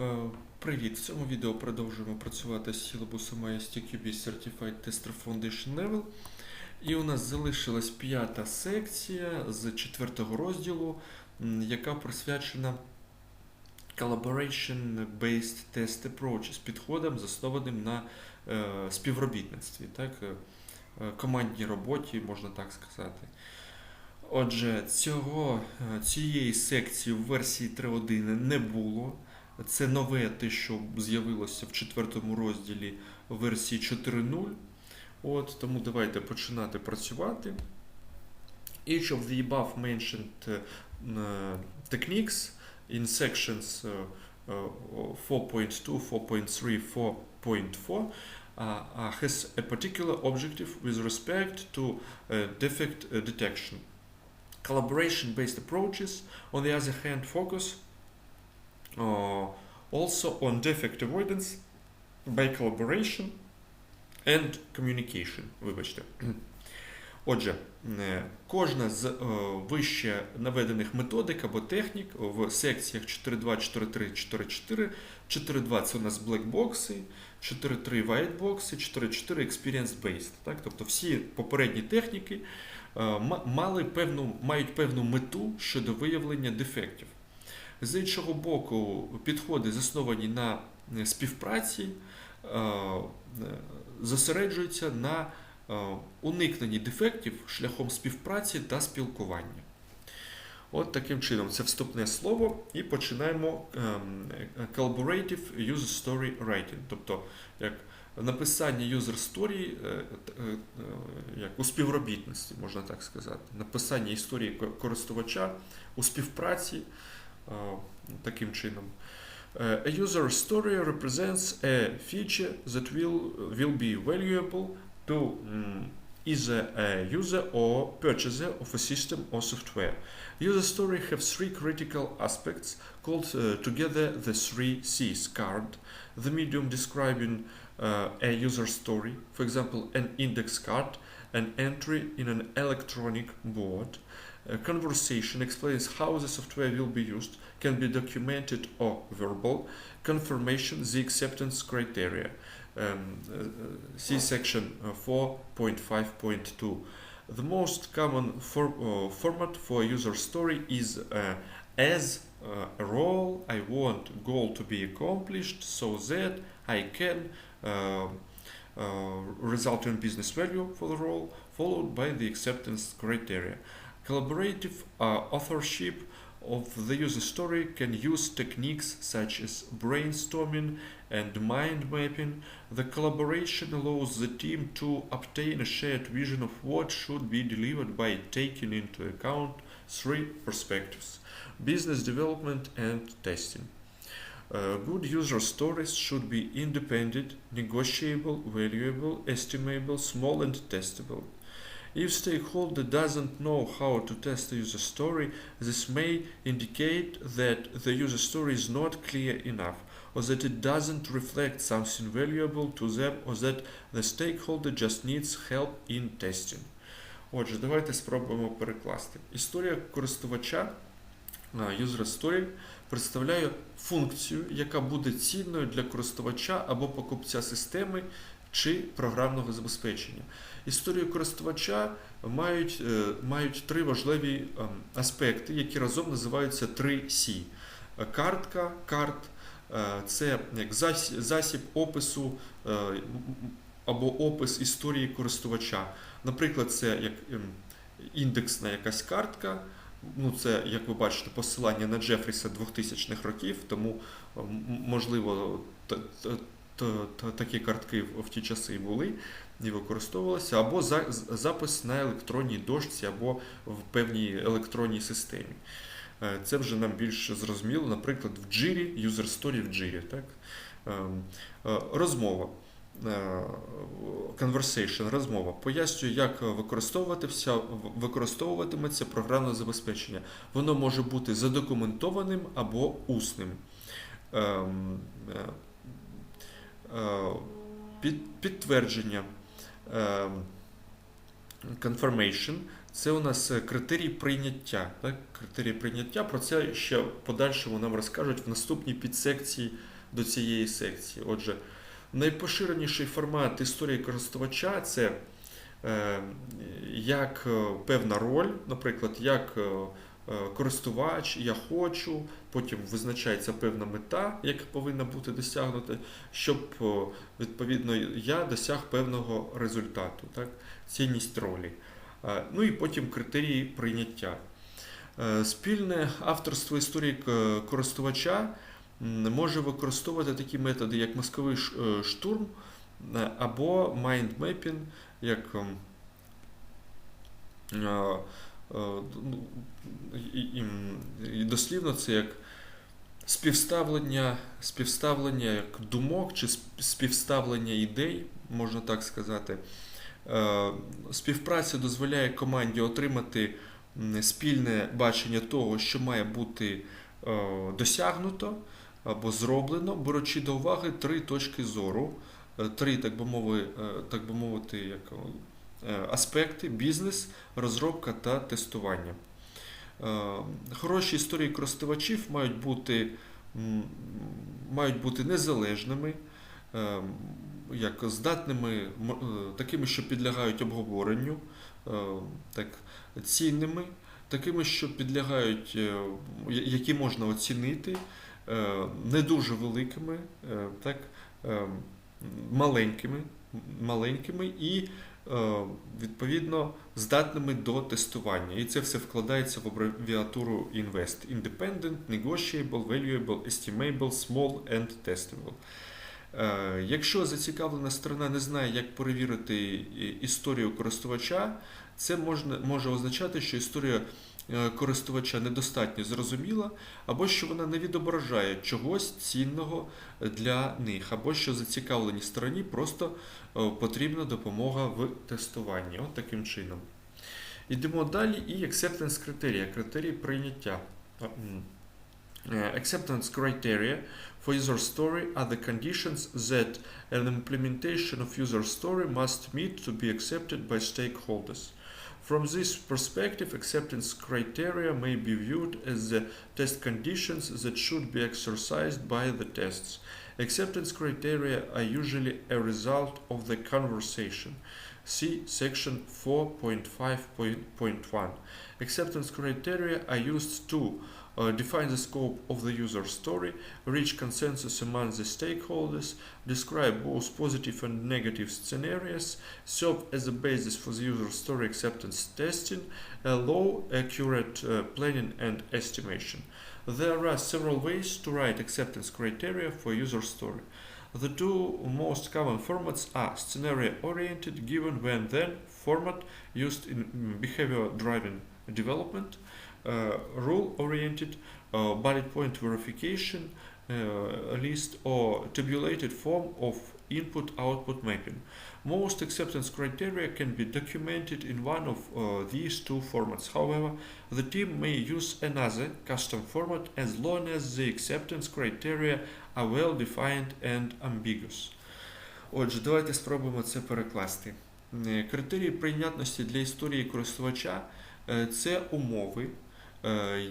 Е, Привіт! В цьому відео продовжуємо працювати з силабусом ISTQB Certified Tester Foundation Level. І у нас залишилась п'ята секція з четвертого розділу, яка присвячена Collaboration-Based Test Approach з підходом, заснованим на е, співробітництві, так? е, командній роботі, можна так сказати. Отже, цього, цієї секції в версії 3.1 не було. Це нове те, що з'явилося в четвертому розділі версії 4.0. От, тому давайте починати працювати. Each of the above mentioned uh, uh, techniques in sections uh, uh, 4.2, 4.3, 4.4 uh, uh, has a particular objective with respect to uh, defect uh, detection. Collaboration-based approaches, on the other hand, focus uh, also on defect avoidance by collaboration and communication. Вибачте. Отже, е, кожна з е, вище наведених методик або технік в секціях 4.2, 4.3, 4.4. 4.2 це у нас блекбокси, 4.3 whitebox, 4.4 experience-based. Так? Тобто всі попередні техніки е, мали певну, мають певну мету щодо виявлення дефектів. З іншого боку, підходи, засновані на е, співпраці, е, зосереджуються на е, уникненні дефектів шляхом співпраці та спілкування. От таким чином, це вступне слово, і починаємо ем, collaborative user story writing, тобто як написання user story як у співробітності, можна так сказати, написання історії користувача у співпраці таким чином. Е, A user story represents a feature that will, will be valuable to mm, either a user or purchaser of a system or software. User story have three critical aspects called uh, together the three C's card, the medium describing uh, a user story, for example, an index card, an entry in an electronic board. a conversation explains how the software will be used, can be documented or verbal. Confirmation, the acceptance criteria. Um, uh, uh, see section uh, 4.5.2. The most common for, uh, format for a user story is uh, as uh, a role I want goal to be accomplished so that I can uh, result in business value for the role, followed by the acceptance criteria. Collaborative uh, authorship of the user story can use techniques such as brainstorming and mind mapping. The collaboration allows the team to obtain a shared vision of what should be delivered by taking into account three perspectives business development and testing. Uh, good user stories should be independent, negotiable, valuable, estimable, small, and testable. If stakeholder doesn't know how to test a user story, this may indicate that the user story is not clear enough, or that it doesn't reflect something valuable to them, or that the stakeholder just needs help in testing. Отже, давайте спробуємо перекласти. Історія користувача User Story представляє функцію, яка буде цінною для користувача або покупця системи чи програмного забезпечення. Історію користувача мають, е, мають три важливі ем, аспекти, які разом називаються 3C. Е, Картка, карт е, це як засіб опису або опис історії користувача. Наприклад, це як ем, індексна якась картка. Ну, це, як ви бачите, посилання на Джефріса 2000-х років, тому можливо т- т- такі картки в ті часи були і використовувалися, або за- запис на електронній дошці, або в певній електронній системі. Е, Це вже нам більш зрозуміло, наприклад, в Jira, user story в Jira. Так? Ем, е, Розмова. Е, Conversation, розмова. Пояснюю, як використовуватися, використовуватиметься програмне забезпечення. Воно може бути задокументованим або усним. Ем, під, підтвердження. Ем, Confirmation Це у нас е, критерії прийняття. Так? Критерії прийняття. Про це ще в подальшому нам розкажуть в наступній підсекції до цієї секції. Отже, найпоширеніший формат історії користувача це е, як е, певна роль, наприклад, як е, користувач, я хочу, потім визначається певна мета, яка повинна бути досягнута, щоб е, відповідно я досяг певного результату, так? цінність ролі. Е, Ну і потім критерії прийняття. Е, Спільне авторство історії користувача може використовувати такі методи, як мозковий е, штурм е, або майндмепінг, як ем, е, е, і, і, і дослівно це як співставлення, співставлення як думок чи співставлення ідей, можна так сказати. Е, Співпраця дозволяє команді отримати спільне бачення того, що має бути е, досягнуто або зроблено, беручи до уваги три точки зору, е, три, так би мовити, так би мовити як, е, аспекти: бізнес, розробка та тестування. Е, Хороші історії користувачів мають бути, мають бути незалежними, е, як здатними, е, такими, що підлягають обговоренню, е, так, цінними, такими, що підлягають, е, які можна оцінити, е, не дуже великими, е, так, е, маленькими, маленькими і е, відповідно здатними до тестування. І це все вкладається в абревіатуру INVEST. Independent, Negotiable, Valuable, Estimable, Small and Testable. Е, Якщо зацікавлена сторона не знає, як перевірити історію користувача, це можна, може означати, що історія е, користувача недостатньо зрозуміла, або що вона не відображає чогось цінного для них, або що зацікавленій стороні просто е, потрібна допомога в тестуванні. От таким чином. Йдемо далі і acceptance критерія, критерії прийняття. Е, Acceptance criteria for user story are the conditions that an implementation of user story must meet to be accepted by stakeholders. From this perspective, acceptance criteria may be viewed as the test conditions that should be exercised by the tests. Acceptance criteria are usually a result of the conversation. See section 4.5.1. Acceptance criteria are used to uh, define the scope of the user story, reach consensus among the stakeholders, describe both positive and negative scenarios, serve as a basis for the user story acceptance testing, allow accurate uh, planning and estimation. There are several ways to write acceptance criteria for user story. The two most common formats are scenario oriented, given when then format used in mm, behavior driven development, uh, rule oriented, uh, bullet point verification, uh, list, or tabulated form of input output mapping. Most acceptance criteria can be documented in one of uh, these two formats. However, the team may use another custom format as long as the acceptance criteria are well defined and ambiguous. Отже, давайте спробуємо це перекласти. Е, Критерії прийнятності для історії користувача е, це умови, е,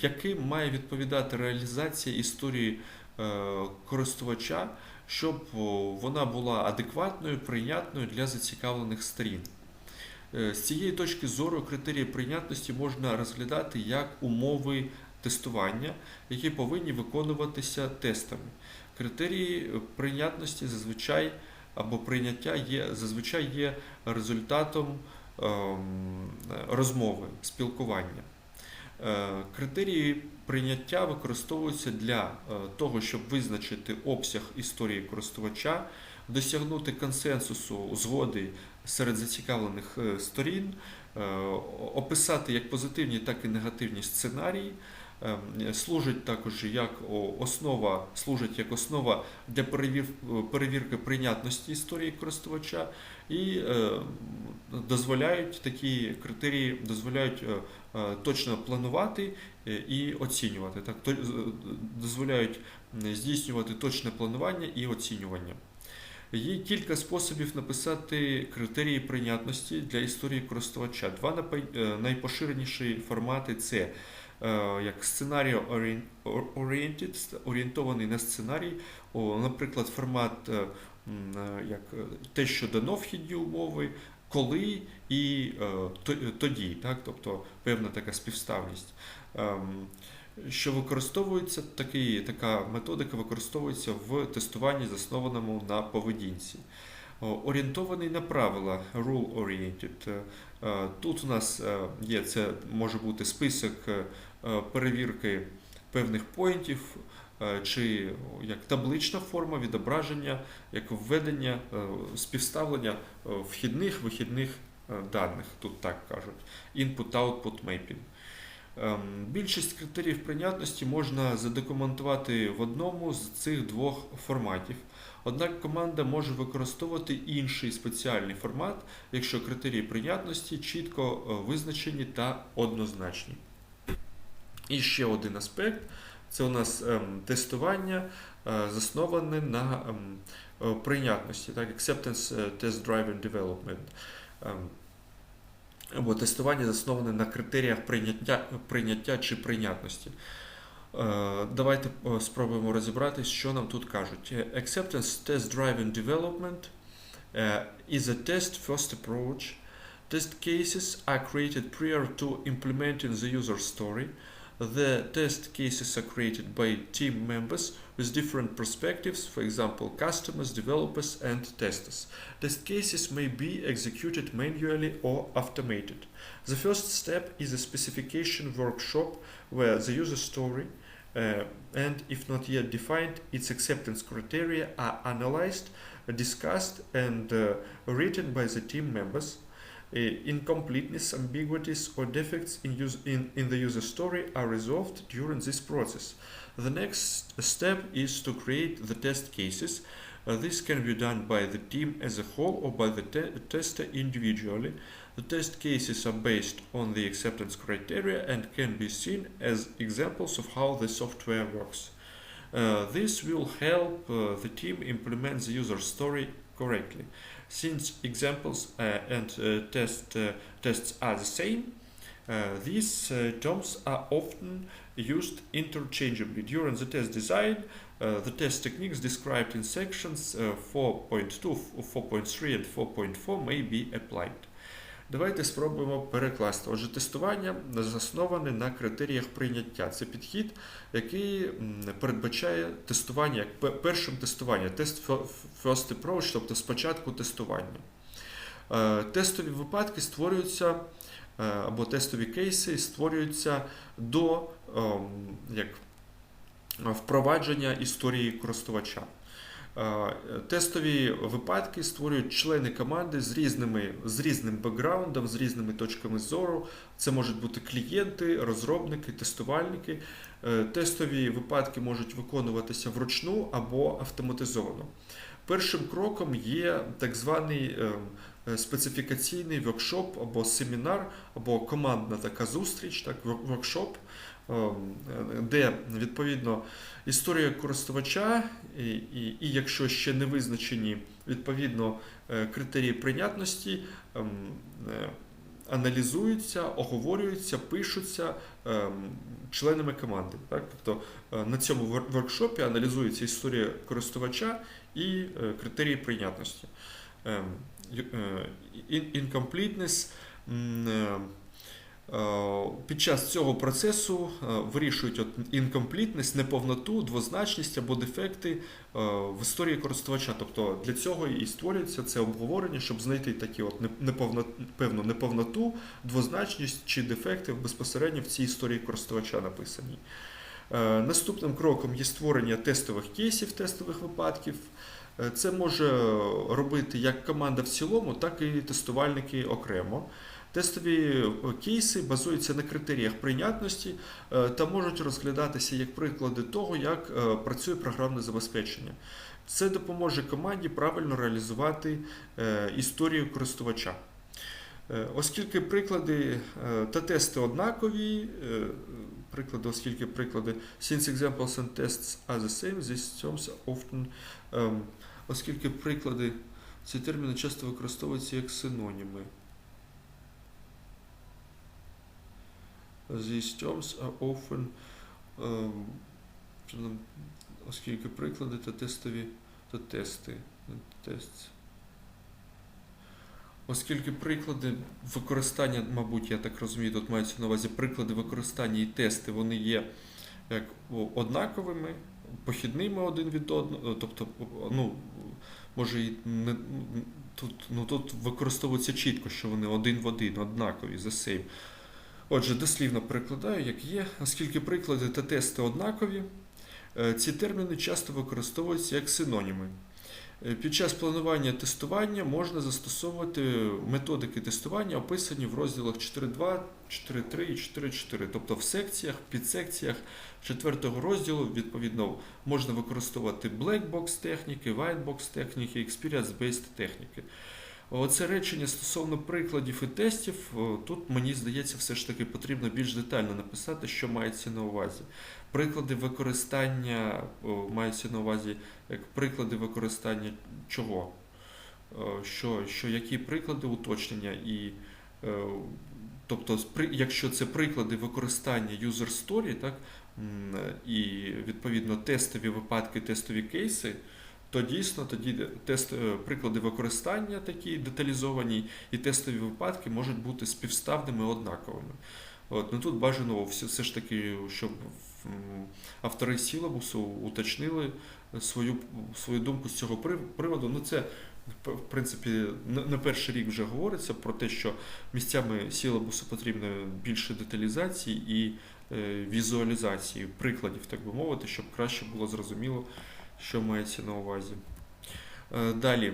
яким має відповідати реалізація історії е, користувача, щоб вона була адекватною, прийнятною для зацікавлених сторін. Е, З цієї точки зору критерії прийнятності можна розглядати як умови тестування, які повинні виконуватися тестами. Критерії е, прийнятності зазвичай або прийняття є зазвичай є результатом ем, розмови, спілкування. Е, Критерії прийняття використовуються для е, того, щоб визначити обсяг історії користувача, досягнути консенсусу згоди серед зацікавлених е, сторін, описати як позитивні, так і негативні сценарії. Ем, Служить також як основа, служить як основа для перевір, перевірки прийнятності історії користувача і е, дозволяють такі критерії дозволяють е, е, точно планувати і оцінювати. Так, дозволяють здійснювати точне планування і оцінювання. Є кілька способів написати критерії прийнятності для історії користувача. Два найпоширеніші формати це як oriented, орієнтований на сценарій, наприклад, формат як е, те, що дано вхідні умови, коли і е, тоді, так? тобто певна така співставність. Ем, Що використовується такий, така методика використовується в тестуванні, заснованому на поведінці. Орієнтований на правила rule oriented. Е, Тут у нас е, є це може бути список е, е, перевірки певних поінтів, е, чи як таблична форма відображення, як введення, е, співставлення е, вхідних вихідних е, даних, тут так кажуть. Input-output mapping. Ем, Більшість критеріїв прийнятності можна задокументувати в одному з цих двох форматів. Однак команда може використовувати інший спеціальний формат, якщо критерії прийнятності чітко е, визначені та однозначні. І ще один аспект це у нас ем, тестування, е, засноване на ем, е, прийнятності, так, Acceptance е, Test Driven Development. Ем, або тестування засноване на критеріях прийняття, прийняття чи прийнятності. Давайте спробуємо розібратись, що нам тут кажуть. Acceptance Test Driven Development is a test first approach. Test cases are created prior to implementing the user story. The test cases are created by team members with different perspectives, for example, customers, developers, and testers. Test cases may be executed manually or automated. The first step is a specification workshop where the user story uh, and, if not yet defined, its acceptance criteria are analyzed, discussed, and uh, written by the team members. Uh, incompleteness, ambiguities, or defects in, use, in, in the user story are resolved during this process. The next step is to create the test cases. Uh, this can be done by the team as a whole or by the te- tester individually. The test cases are based on the acceptance criteria and can be seen as examples of how the software works. Uh, this will help uh, the team implement the user story correctly. Since examples uh, and uh, test, uh, tests are the same, these terms are often used interchangeably. During the test design, the test techniques described in sections uh, 4.2, 4.3 and 4.4 may be applied. Давайте спробуємо перекласти. Отже, тестування засноване на критеріях прийняття. Це підхід, який передбачає тестування як першим тестування, тест first approach, тобто спочатку тестування. Е, Тестові випадки створюються е, або тестові кейси створюються до ем, як, впровадження історії користувача. Тестові випадки створюють члени команди з різними з різним бекграундом, з різними точками зору. Це можуть бути клієнти, розробники, тестувальники. Е, Тестові випадки можуть виконуватися вручну або автоматизовано. Першим кроком є так званий е, е, специфікаційний воркшоп або семінар, або командна така зустріч, так, вор- воркшоп, де відповідно історія користувача, і, і, і якщо ще не визначені відповідно е, критерії прийнятності, ем, е, аналізуються, оговорюються, пишуться ем, членами команди. Так? Тобто е, на цьому вор- воркшопі аналізується історія користувача і критерії прийнятності. Ем, Incompleteness Під час цього процесу е, вирішують от incompleteness, неповноту, двозначність або дефекти е, в історії користувача. Тобто для цього і створюється це обговорення, щоб знайти такі от неповно, певну неповноту, двозначність чи дефекти безпосередньо в цій історії користувача написані. Е, Наступним кроком є створення тестових кейсів, тестових випадків. Е, Це може робити як команда в цілому, так і тестувальники окремо. Тестові е, кейси базуються на критеріях прийнятності е, та можуть розглядатися як приклади того, як е, працює програмне забезпечення. Це допоможе команді правильно реалізувати історію користувача. Оскільки приклади та тести однакові, приклади, оскільки приклади since examples and tests are the same, these terms often ем, оскільки приклади ці терміни часто використовуються як синоніми. These terms are often, оскільки приклади та тестові та тести. Тест. Оскільки приклади використання, мабуть, я так розумію, тут мається на увазі приклади використання і тести, вони є як однаковими, похідними один від одного, тобто, ну, може і не тут, ну, тут використовується чітко, що вони один в один, однакові, the same. Отже, дослівно перекладаю, як є, оскільки приклади та тести однакові, е, ці терміни часто використовуються як синоніми. Е, Під час планування тестування можна застосовувати методики тестування, описані в розділах 4.2, 4.3 і 4.4. Тобто в секціях, підсекціях четвертого розділу, відповідно, можна використовувати black box техніки, white box техніки, experience-based техніки. Оце речення стосовно прикладів і тестів, тут мені здається, все ж таки потрібно більш детально написати, що мається на увазі. Приклади використання о, мається на увазі як приклади використання чого? Е, Що, що які приклади уточнення і е, тобто, якщо це приклади використання user story, так, і відповідно тестові випадки, тестові кейси, то дійсно тоді тест, е, приклади використання такі деталізовані і тестові випадки можуть бути співставними однаковими. От, ну тут бажано все, все ж таки, щоб автори сілабусу уточнили свою, свою думку з цього приводу. Ну це в принципі на перший рік вже говориться про те, що місцями сілабусу потрібно більше деталізації і е, візуалізації прикладів, так би мовити, щоб краще було зрозуміло, що мається на увазі. Е, Далі.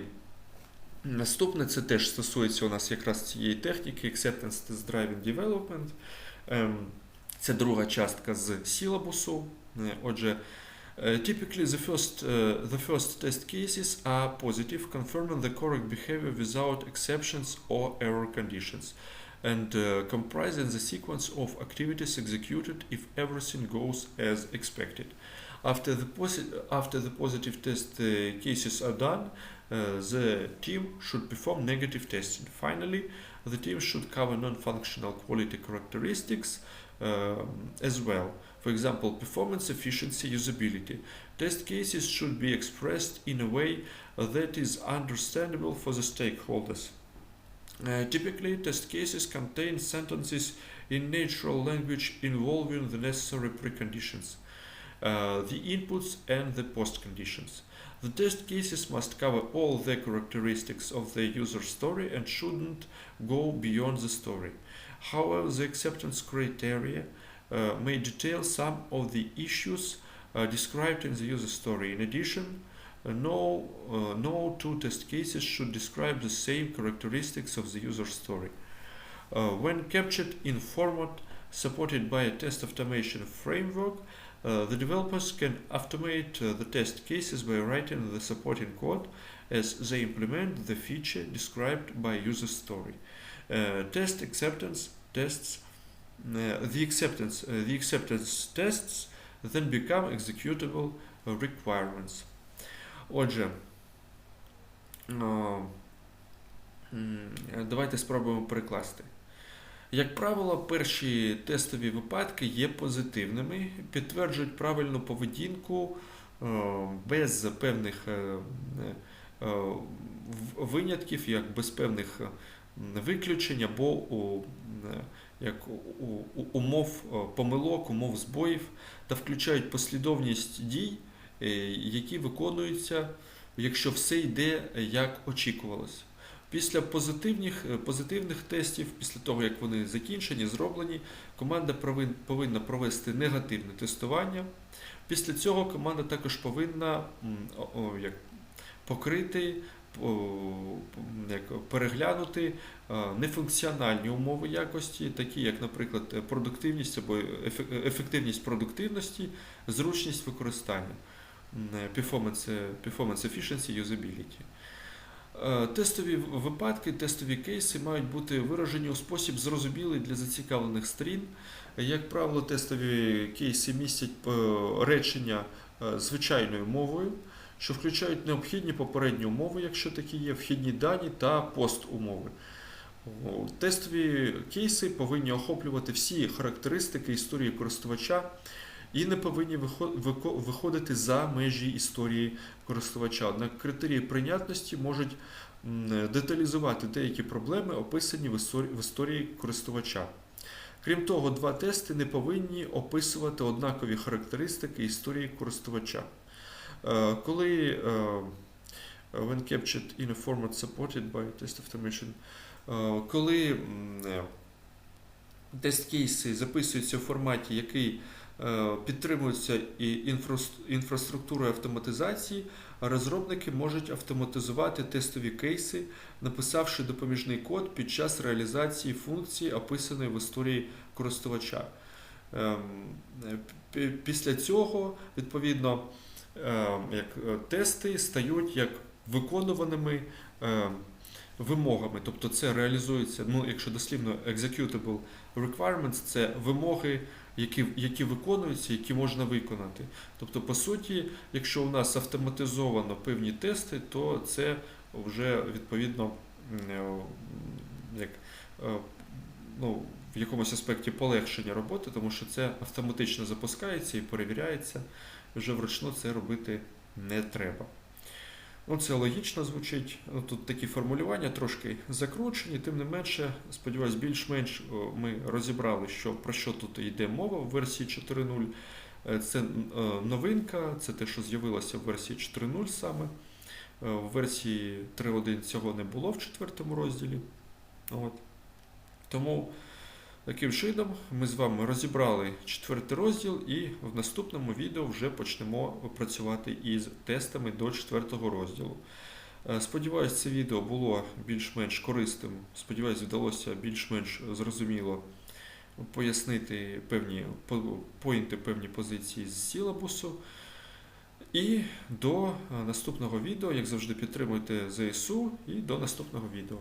Наступне це теж стосується у нас якраз цієї техніки Acceptance Test Driving Development. Ем, Це друга частка з сілабусу. Е, Отже, е, typically the first, е, the first test cases are positive, confirming the correct behavior without exceptions or error conditions, and uh, comprising the sequence of activities executed if everything goes as expected. After the, after the positive test cases are done, uh, the team should perform negative testing. Finally, the team should cover non-functional quality characteristics um, as well. For example, performance efficiency, usability. Test cases should be expressed in a way that is understandable for the stakeholders. Uh, typically, test cases contain sentences in natural language involving the necessary preconditions, uh, the inputs, and the post conditions. The test cases must cover all the characteristics of the user story and shouldn't go beyond the story. However, the acceptance criteria uh, may detail some of the issues uh, described in the user story. In addition, uh, no, uh, no two test cases should describe the same characteristics of the user story. Uh, when captured in format supported by a test automation framework, uh, the developers can automate uh, the test cases by writing the supporting code as they implement the feature described by user story. Uh, test acceptance tests, uh, the acceptance, uh, the acceptance tests then become executable uh, requirements. Отже, е, м, давайте спробуємо перекласти. Як правило, перші тестові випадки є позитивними, підтверджують правильну поведінку е, без певних е, е, винятків, як без певних виключень або у, як у- умов помилок, умов збоїв та включають послідовність дій, які виконуються, якщо все йде як очікувалось. Після позитивних, е, позитивних тестів, після того як вони закінчені, зроблені, команда повинна провести негативне тестування. Після цього команда також повинна як, покрити, як, переглянути е, нефункціональні умови якості, такі як, наприклад, продуктивність або ефективність продуктивності, зручність використання, е, performance, performance efficiency, usability. Е, Тестові випадки, тестові кейси мають бути виражені у спосіб зрозумілий для зацікавлених сторін. Як правило, тестові кейси містять речення е, звичайною мовою, що включають необхідні попередні умови, якщо такі є, вхідні дані та постумови. Тестові кейси повинні охоплювати всі характеристики історії користувача і не повинні виходити за межі історії користувача. Однак критерії прийнятності можуть деталізувати деякі проблеми, описані в історії, користувача. Крім того, два тести не повинні описувати однакові характеристики історії користувача. Е, Коли е, when captured in a format supported by test automation, е, коли е, тест-кейси записуються в форматі, який підтримується і інфрас- інфраструктурою автоматизації, розробники можуть автоматизувати тестові кейси, написавши допоміжний код під час реалізації функції, описаної в історії користувача. Ем, е, пі- Після цього, відповідно, ем, як е, тести стають як виконуваними ем, вимогами. Тобто це реалізується, ну, якщо дослівно executable requirements, це вимоги, які, які виконуються, які можна виконати. Тобто, по суті, якщо у нас автоматизовано певні тести, то це вже відповідно е, як, е, ну, в якомусь аспекті полегшення роботи, тому що це автоматично запускається і перевіряється. Вже вручну це робити не треба. Ну, це логічно звучить. Ну, Тут такі формулювання трошки закручені, тим не менше, сподіваюсь, більш-менш ми розібрали, що, про що тут йде мова в версії 4.0. Е, Це е, новинка, це те, що з'явилося в версії 4.0 саме. Е, В версії 3.1 цього не було в четвертому розділі. От. Тому таким чином ми з вами розібрали четвертий розділ і в наступному відео вже почнемо працювати із тестами до четвертого розділу. Е, Сподіваюсь, це відео було більш-менш корисним. Сподіваюсь, вдалося більш-менш зрозуміло пояснити певні по- поінти, певні позиції з сілабусу. І до е, наступного відео, як завжди, підтримуйте ЗСУ і до наступного відео.